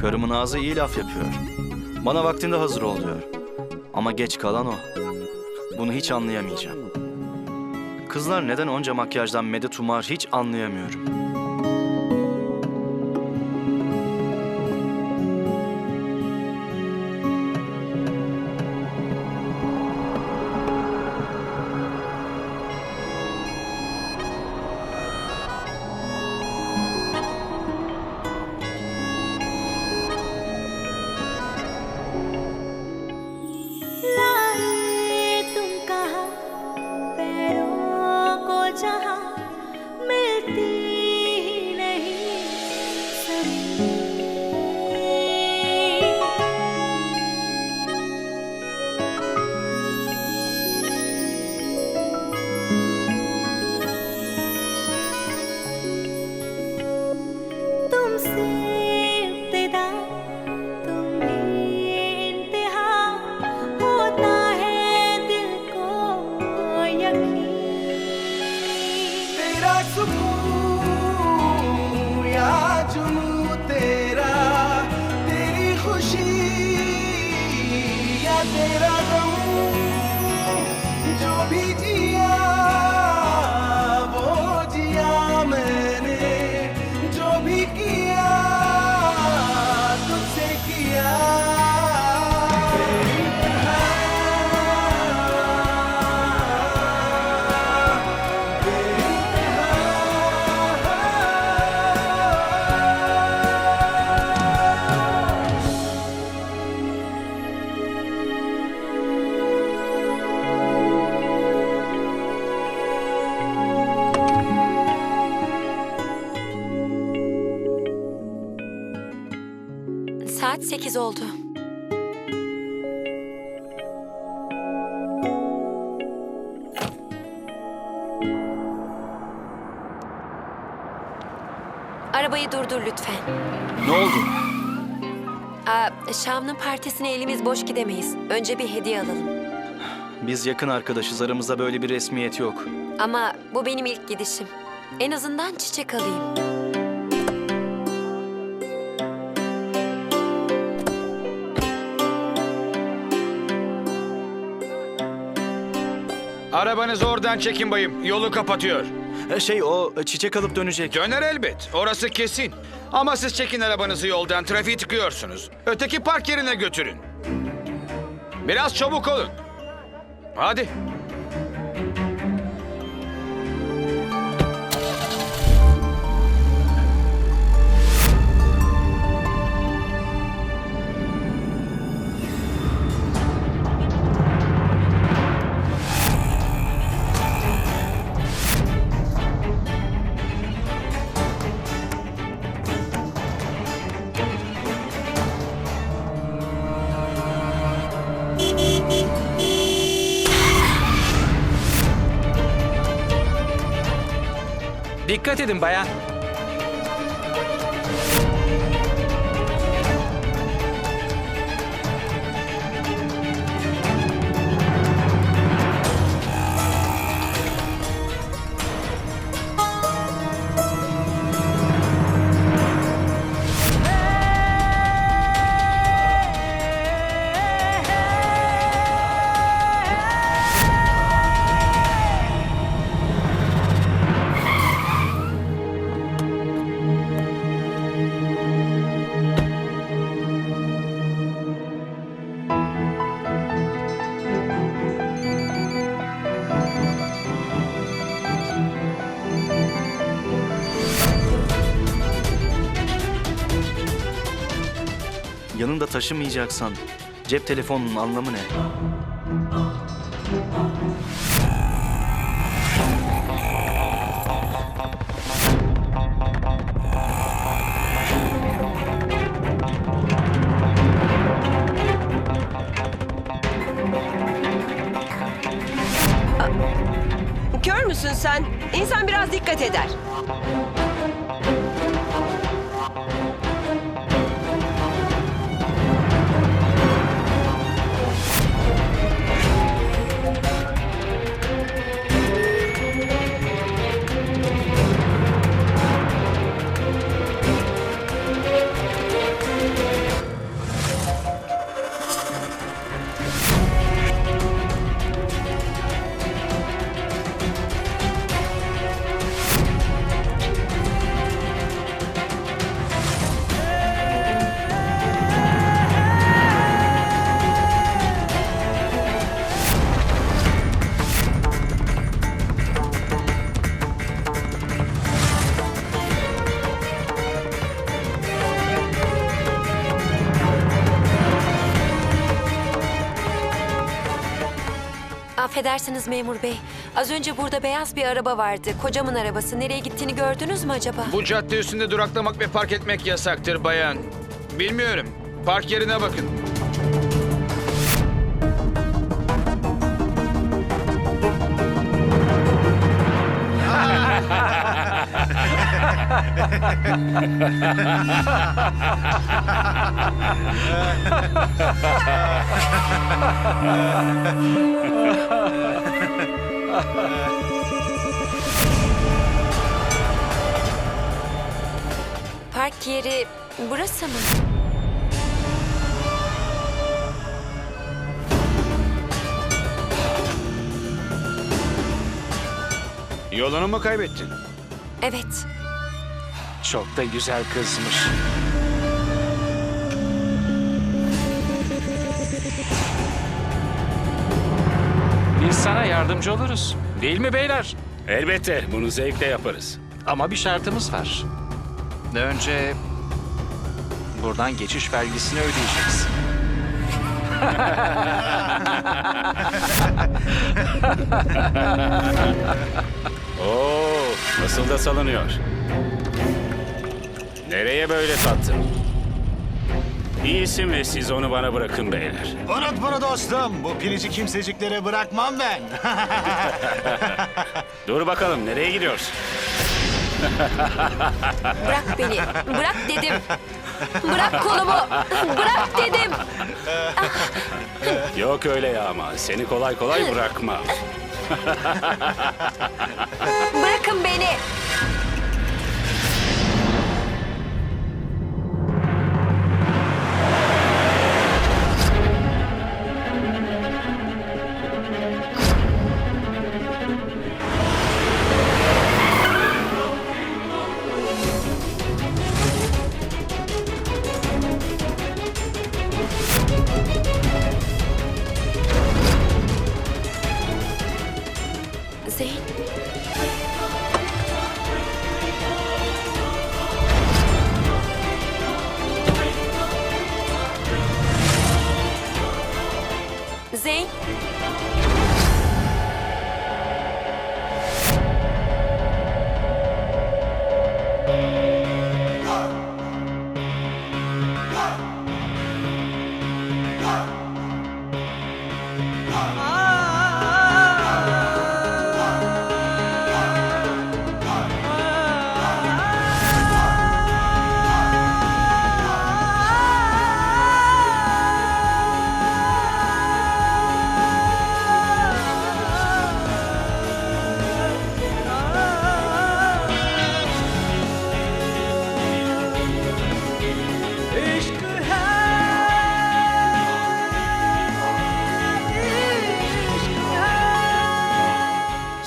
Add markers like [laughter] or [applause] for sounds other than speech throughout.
Karımın ağzı iyi laf yapıyor. Bana vaktinde hazır ol diyor. Ama geç kalan o. Bunu hiç anlayamayacağım. Kızlar neden onca makyajdan medet umar hiç anlayamıyorum. 8 oldu. Arabayı durdur lütfen. Ne oldu? Aa, Şam'ın partisine elimiz boş gidemeyiz. Önce bir hediye alalım. Biz yakın arkadaşız. Aramızda böyle bir resmiyet yok. Ama bu benim ilk gidişim. En azından çiçek alayım. Arabanızı oradan çekin bayım. Yolu kapatıyor. E, Şey o e, çiçek alıp dönecek. Döner elbet. Orası kesin. Ama siz çekin arabanızı yoldan. Trafiği tıkıyorsunuz. Öteki park yerine götürün. Biraz çabuk olun. Hadi. Dikkat edin bayan. Taşımayacaksan cep telefonunun anlamı ne? Kör müsün sen? İnsan biraz dikkat eder. Affedersiniz memur bey. Az önce burada beyaz bir araba vardı. Kocamın arabası. Nereye gittiğini gördünüz mü acaba? Bu cadde üstünde duraklamak ve park etmek yasaktır bayan. Bilmiyorum. Park yerine bakın. [laughs] Park yeri burası mı? Yolunu mu kaybettin? Evet. Çok da güzel kızmış. Yardımcı oluruz. Değil mi beyler? Elbette bunu zevkle yaparız. Ama bir şartımız var. Önce buradan geçiş vergisini ödeyeceksin. [laughs] Oo, nasıl da salınıyor. Nereye böyle tattın? İyisin ve siz onu bana bırakın beyler. Unut bunu dostum. Bu pilici kimseciklere bırakmam ben. [laughs] [laughs] Dur bakalım nereye gidiyorsun? [laughs] Bırak beni. Bırak dedim. Bırak kolumu. Bırak dedim. Yok öyle ya ama seni kolay kolay bırakmam.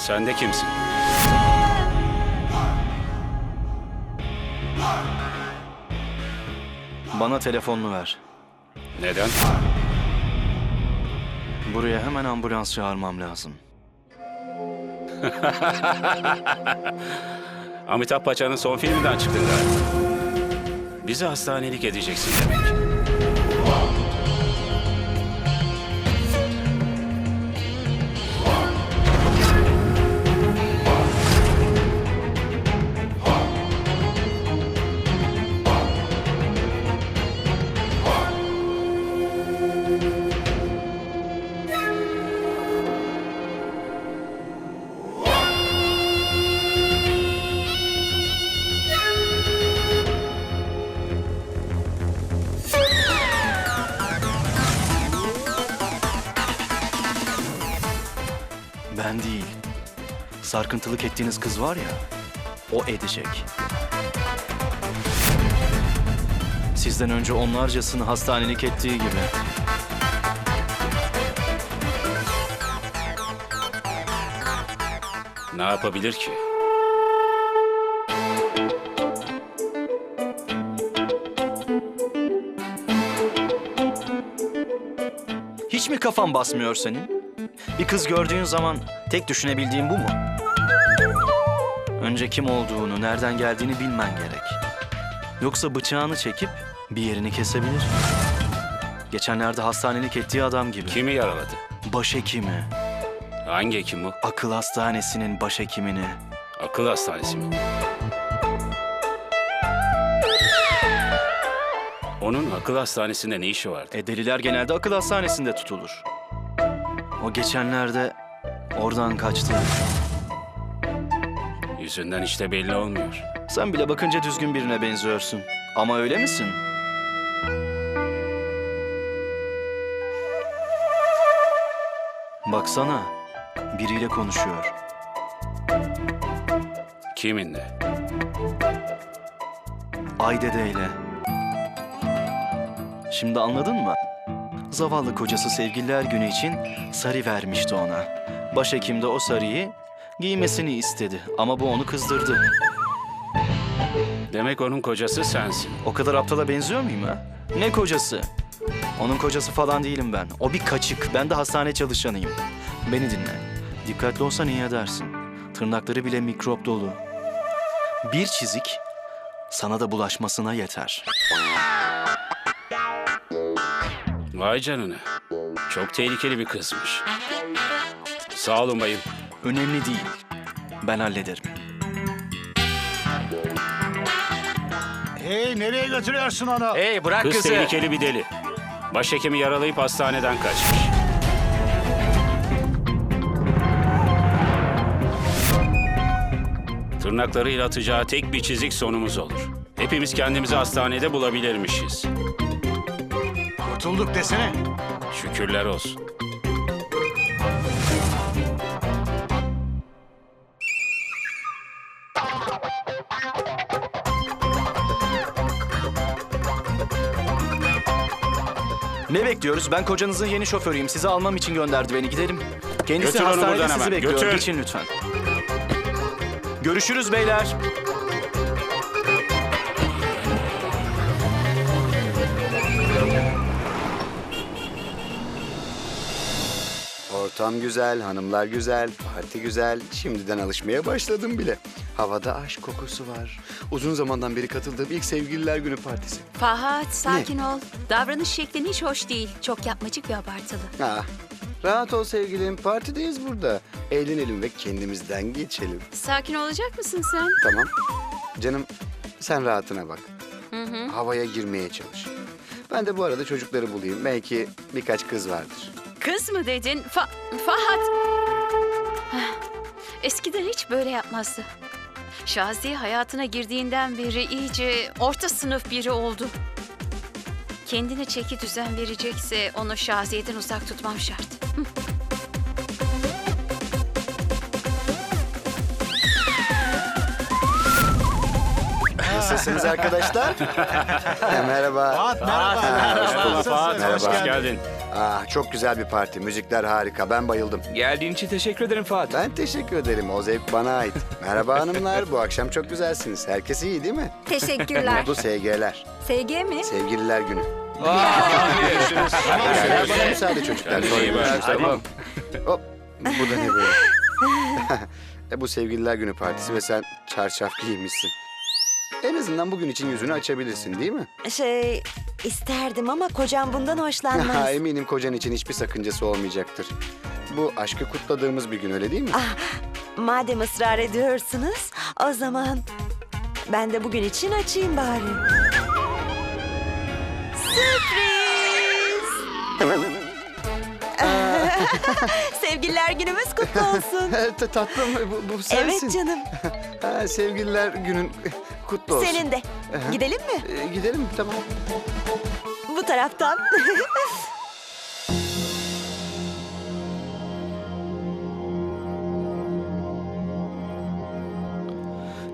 Sen de kimsin? Bana telefonunu ver. Neden? Buraya hemen ambulans çağırmam lazım. [laughs] Amitabh Bachchan'ın son filminden çıktın galiba. Bizi hastanelik edeceksin demek. Sarkıntılık ettiğiniz kız var ya, o edecek. Sizden önce onlarcasını hastanelik ettiği gibi. Ne yapabilir ki? Hiç mi kafan basmıyor senin? Bir kız gördüğün zaman tek düşünebildiğin bu mu? Önce kim olduğunu, nereden geldiğini bilmen gerek. Yoksa bıçağını çekip bir yerini kesebilir. Geçenlerde hastanelik ettiği adam gibi. Kimi yaraladı? Başhekimi. Hangi hekim bu? Akıl hastanesinin başhekimini. Akıl hastanesi mi? Onun akıl hastanesinde ne işi vardı? E deliler genelde akıl hastanesinde tutulur. O geçenlerde oradan kaçtı. Yüzünden işte belli olmuyor. Sen bile bakınca düzgün birine benziyorsun. Ama öyle misin? Baksana, biriyle konuşuyor. Kiminle? Aydede'yle. Şimdi anladın mı? Zavallı kocası sevgililer günü için sarı vermişti ona. Başhekim de o sarıyı giymesini istedi ama bu onu kızdırdı. Demek onun kocası sensin. O kadar aptala benziyor muyum ha? Ne kocası? Onun kocası falan değilim ben. O bir kaçık. Ben de hastane çalışanıyım. Beni dinle. Dikkatli olsan iyi edersin. Tırnakları bile mikrop dolu. Bir çizik sana da bulaşmasına yeter. Vay canına. Çok tehlikeli bir kızmış. Sağ olun bayım. Önemli değil. Ben hallederim. Hey nereye götürüyorsun onu? Hey bırak Kız kızı. tehlikeli bir deli. Başhekimi yaralayıp hastaneden kaçmış. Tırnaklarıyla atacağı tek bir çizik sonumuz olur. Hepimiz kendimizi hastanede bulabilirmişiz. Kurtulduk desene. Şükürler olsun. Ne bekliyoruz? Ben kocanızın yeni şoförüyüm. Sizi almam için gönderdi beni. Gidelim. Kendisi Götür onu hastanede buradan sizi hemen. bekliyor. Götür. Geçin lütfen. Görüşürüz beyler. Ortam güzel, hanımlar güzel, parti güzel. Şimdiden alışmaya başladım bile. Havada aşk kokusu var. Uzun zamandan beri katıldığım ilk sevgililer günü partisi. Fahat sakin ol. Davranış şeklin hiç hoş değil. Çok yapmacık ve abartılı. Ah, rahat ol sevgilim. Partideyiz burada. Eğlenelim ve kendimizden geçelim. Sakin olacak mısın sen? Tamam. Canım sen rahatına bak. Havaya girmeye çalış. Ben de bu arada çocukları bulayım. Belki birkaç kız vardır. Kız mı dedin? Fa Fahat. Eskiden hiç böyle yapmazdı. Şaziye hayatına girdiğinden beri iyice orta sınıf biri oldu. Kendine çeki düzen verecekse onu Şaziye'den uzak tutmam şart. [laughs] Nasılsınız arkadaşlar? [laughs] Merhaba. Fuat merhaba. Hoş bulduk. Nasılsın? Merhaba. Hoş geldin. Ah, çok güzel bir parti. Müzikler harika. Ben bayıldım. Geldiğin için teşekkür ederim Fatih. Ben teşekkür ederim. O zevk bana ait. Merhaba hanımlar. Bu akşam çok güzelsiniz. Herkes iyi değil mi? Teşekkürler. Mutlu SG'ler. SG mi? Sevgililer günü. Yani bana müsaade çocuklar. Sonra görüşürüz, tamam mı? Hop. Bu da ne böyle? [laughs] e, bu sevgililer günü partisi ve sen çarşaf giymişsin. En azından bugün için yüzünü açabilirsin değil mi? Şey isterdim ama kocam bundan [laughs] hoşlanmaz. eminim kocan için hiçbir sakıncası olmayacaktır. Bu aşkı kutladığımız bir gün öyle değil mi? Madem ısrar ediyorsunuz o zaman ben de bugün için açayım bari. Sürpriz! [laughs] [laughs] Sevgililer günümüz kutlu olsun. [laughs] Ta- Tatlım bu, bu sensin. evet canım. [laughs] Ha, sevgililer günün kutlu olsun. Senin de. Gidelim mi? Ee, gidelim tamam. Bu taraftan.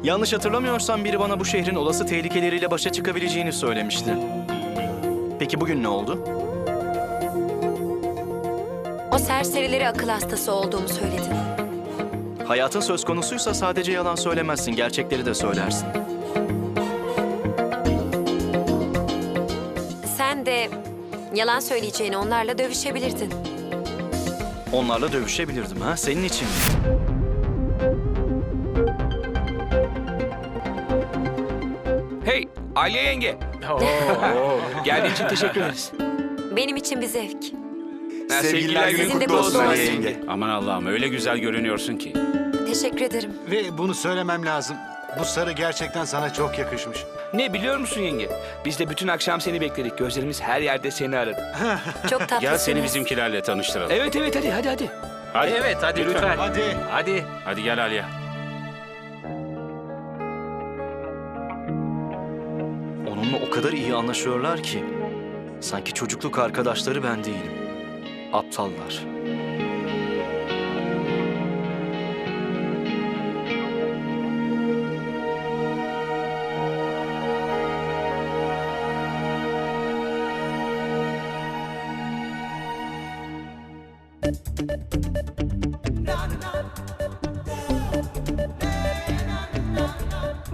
Yanlış hatırlamıyorsam biri bana bu şehrin olası tehlikeleriyle başa çıkabileceğini söylemişti. Peki bugün ne oldu? O serserileri akıl hastası olduğumu söyledin. Hayatın söz konusuysa sadece yalan söylemezsin, gerçekleri de söylersin. Sen de yalan söyleyeceğini onlarla dövüşebilirdin. Onlarla dövüşebilirdim ha, senin için. Hey Aliye yenge. [laughs] Geldiğin için teşekkür ederiz. Benim için bir zevk. Sevgililer günün Sizin de kutlu olsun yenge. Aman Allah'ım öyle güzel görünüyorsun ki. Teşekkür ederim. Ve bunu söylemem lazım. Bu sarı gerçekten sana çok yakışmış. Ne biliyor musun yenge? Biz de bütün akşam seni bekledik. Gözlerimiz her yerde seni aradı. [laughs] Çok tatlısınız. Gel seni bizimkilerle tanıştıralım. Evet evet hadi hadi hadi. Hadi. Evet hadi lütfen. Hadi. Hadi. Hadi gel Aliye. Onunla o kadar iyi anlaşıyorlar ki. Sanki çocukluk arkadaşları ben değilim. Aptallar.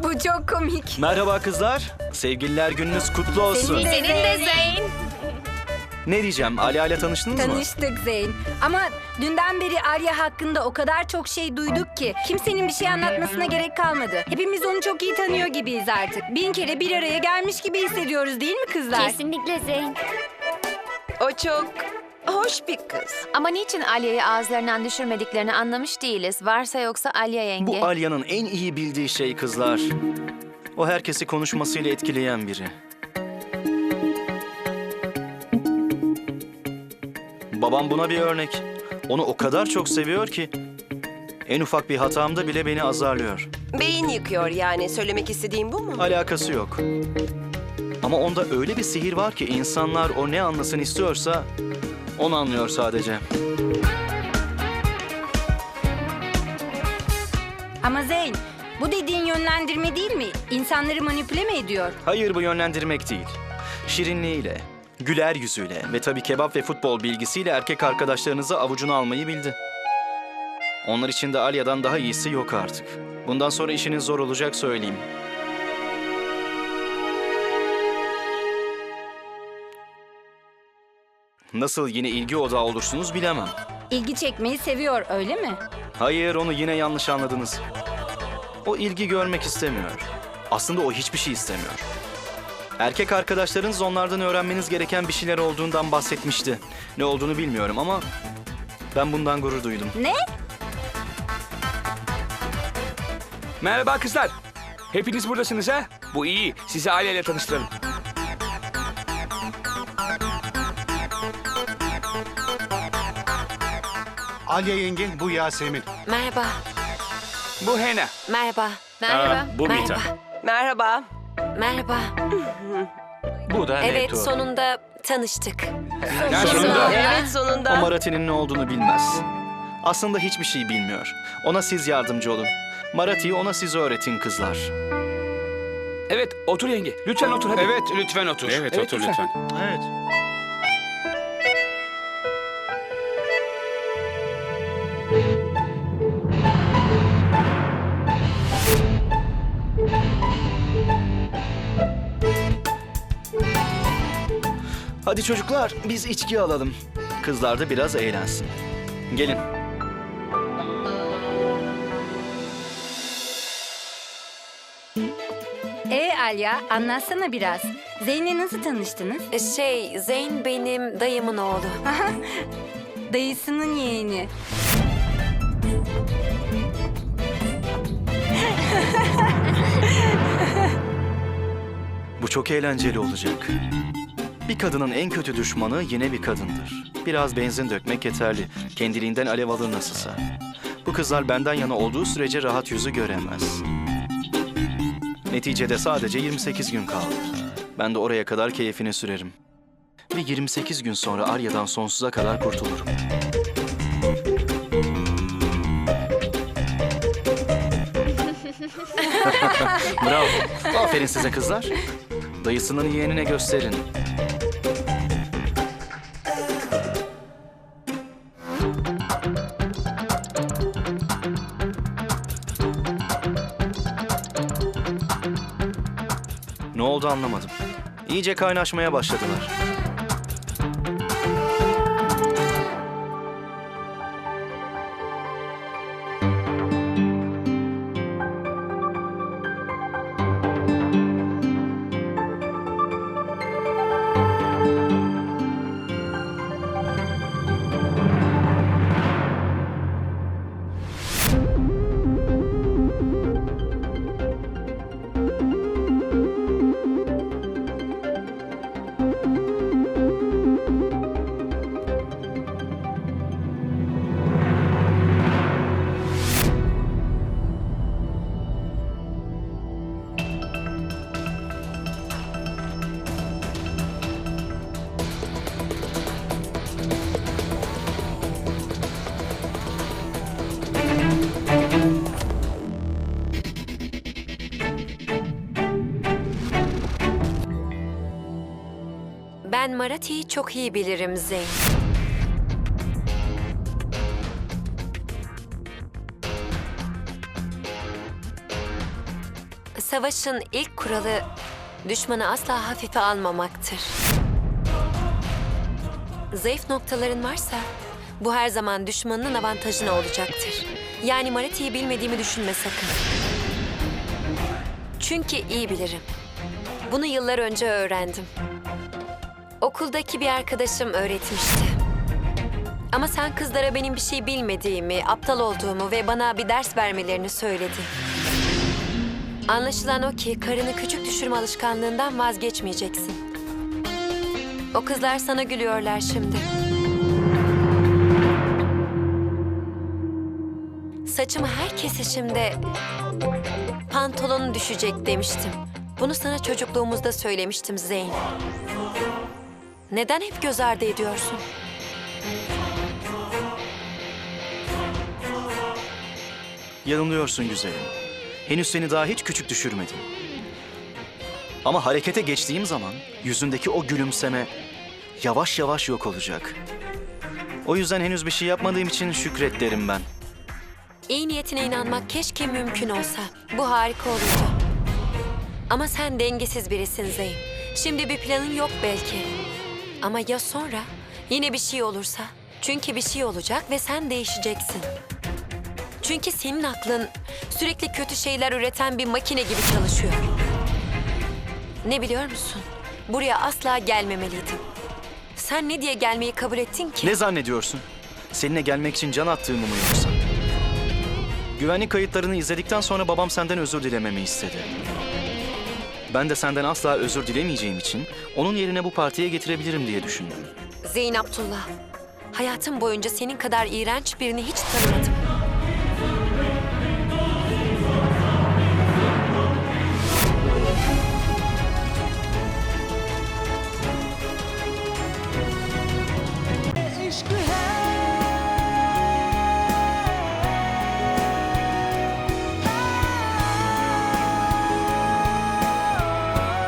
Bu çok komik. Merhaba kızlar. Sevgililer gününüz kutlu olsun. Senin de Zeyn. Ne diyeceğim? Ali ile tanıştınız mı? Tanıştık Zeyn. Ama dünden beri Arya hakkında o kadar çok şey duyduk ki kimsenin bir şey anlatmasına gerek kalmadı. Hepimiz onu çok iyi tanıyor gibiyiz artık. Bin kere bir araya gelmiş gibi hissediyoruz değil mi kızlar? Kesinlikle Zeyn. O çok hoş bir kız. Ama niçin Alya'yı ağızlarından düşürmediklerini anlamış değiliz. Varsa yoksa Alya yenge. Bu Alya'nın en iyi bildiği şey kızlar. O herkesi konuşmasıyla etkileyen biri. Babam buna bir örnek. Onu o kadar çok seviyor ki en ufak bir hatamda bile beni azarlıyor. Beyin yıkıyor yani. Söylemek istediğim bu mu? Alakası yok. Ama onda öyle bir sihir var ki insanlar o ne anlasın istiyorsa onu anlıyor sadece. Ama Zeyn bu dediğin yönlendirme değil mi? İnsanları manipüle mi ediyor? Hayır bu yönlendirmek değil. Şirinliğiyle, güler yüzüyle ve tabii kebap ve futbol bilgisiyle erkek arkadaşlarınızı avucuna almayı bildi. Onlar için de Alya'dan daha iyisi yok artık. Bundan sonra işiniz zor olacak söyleyeyim. Nasıl yine ilgi odağı olursunuz bilemem. İlgi çekmeyi seviyor öyle mi? Hayır, onu yine yanlış anladınız. O ilgi görmek istemiyor. Aslında o hiçbir şey istemiyor. Erkek arkadaşlarınız onlardan öğrenmeniz gereken bir şeyler olduğundan bahsetmişti. Ne olduğunu bilmiyorum ama ben bundan gurur duydum. Ne? Merhaba kızlar. Hepiniz buradasınız ha? Bu iyi. Sizi aileyle tanıştıralım. Alya yenge, bu Yasemin. Merhaba. Bu Hena. Merhaba. Aa, bu Mita. Merhaba. Merhaba. Bu da Evet Neto. sonunda tanıştık. Ya sonunda. Evet O sonunda. Marati'nin ne olduğunu bilmez. Aslında hiçbir şey bilmiyor. Ona siz yardımcı olun. Marati'yi ona siz öğretin kızlar. Evet otur yenge. Lütfen otur hadi. Evet lütfen otur. Evet, Evet, otur lütfen. lütfen. Evet. Hadi çocuklar biz içki alalım. Kızlar da biraz eğlensin. Gelin. E Alya anlatsana biraz. Zeyn'le nasıl tanıştınız? Şey Zeyn benim dayımın oğlu. [laughs] Dayısının yeğeni. Bu çok eğlenceli olacak. Bir kadının en kötü düşmanı yine bir kadındır. Biraz benzin dökmek yeterli. Kendiliğinden alev alır nasılsa. Bu kızlar benden yana olduğu sürece rahat yüzü göremez. Neticede sadece 28 gün kaldı. Ben de oraya kadar keyfini sürerim. Ve 28 gün sonra Arya'dan sonsuza kadar kurtulurum. [laughs] Bravo. Aferin size kızlar. Dayısının yeğenine gösterin. Oldu anlamadım. İyice kaynaşmaya başladılar. Maratya'yı çok iyi bilirim Zeyn. Savaşın ilk kuralı düşmanı asla hafife almamaktır. Zayıf noktaların varsa bu her zaman düşmanının avantajına olacaktır. Yani Maratya'yı bilmediğimi düşünme sakın. Çünkü iyi bilirim. Bunu yıllar önce öğrendim. Okuldaki bir arkadaşım öğretmişti. Ama sen kızlara benim bir şey bilmediğimi, aptal olduğumu ve bana bir ders vermelerini söyledi. Anlaşılan o ki karını küçük düşürme alışkanlığından vazgeçmeyeceksin. O kızlar sana gülüyorlar şimdi. Saçımı her kesişimde pantolon düşecek demiştim. Bunu sana çocukluğumuzda söylemiştim Zeyn. Neden hep göz ardı ediyorsun? Yanılıyorsun güzelim. Henüz seni daha hiç küçük düşürmedim. Ama harekete geçtiğim zaman yüzündeki o gülümseme yavaş yavaş yok olacak. O yüzden henüz bir şey yapmadığım için şükret derim ben. İyi niyetine inanmak keşke mümkün olsa. Bu harika olurdu. Ama sen dengesiz birisin Zeyn. Şimdi bir planın yok belki. Ama ya sonra? Yine bir şey olursa? Çünkü bir şey olacak ve sen değişeceksin. Çünkü senin aklın sürekli kötü şeyler üreten bir makine gibi çalışıyor. Ne biliyor musun? Buraya asla gelmemeliydin. Sen ne diye gelmeyi kabul ettin ki? Ne zannediyorsun? Seninle gelmek için can attığımı mı yoksa? Güvenlik kayıtlarını izledikten sonra babam senden özür dilememi istedi. Ben de senden asla özür dilemeyeceğim için onun yerine bu partiye getirebilirim diye düşündüm. Zeyn Abdullah. Hayatım boyunca senin kadar iğrenç birini hiç tanımadım.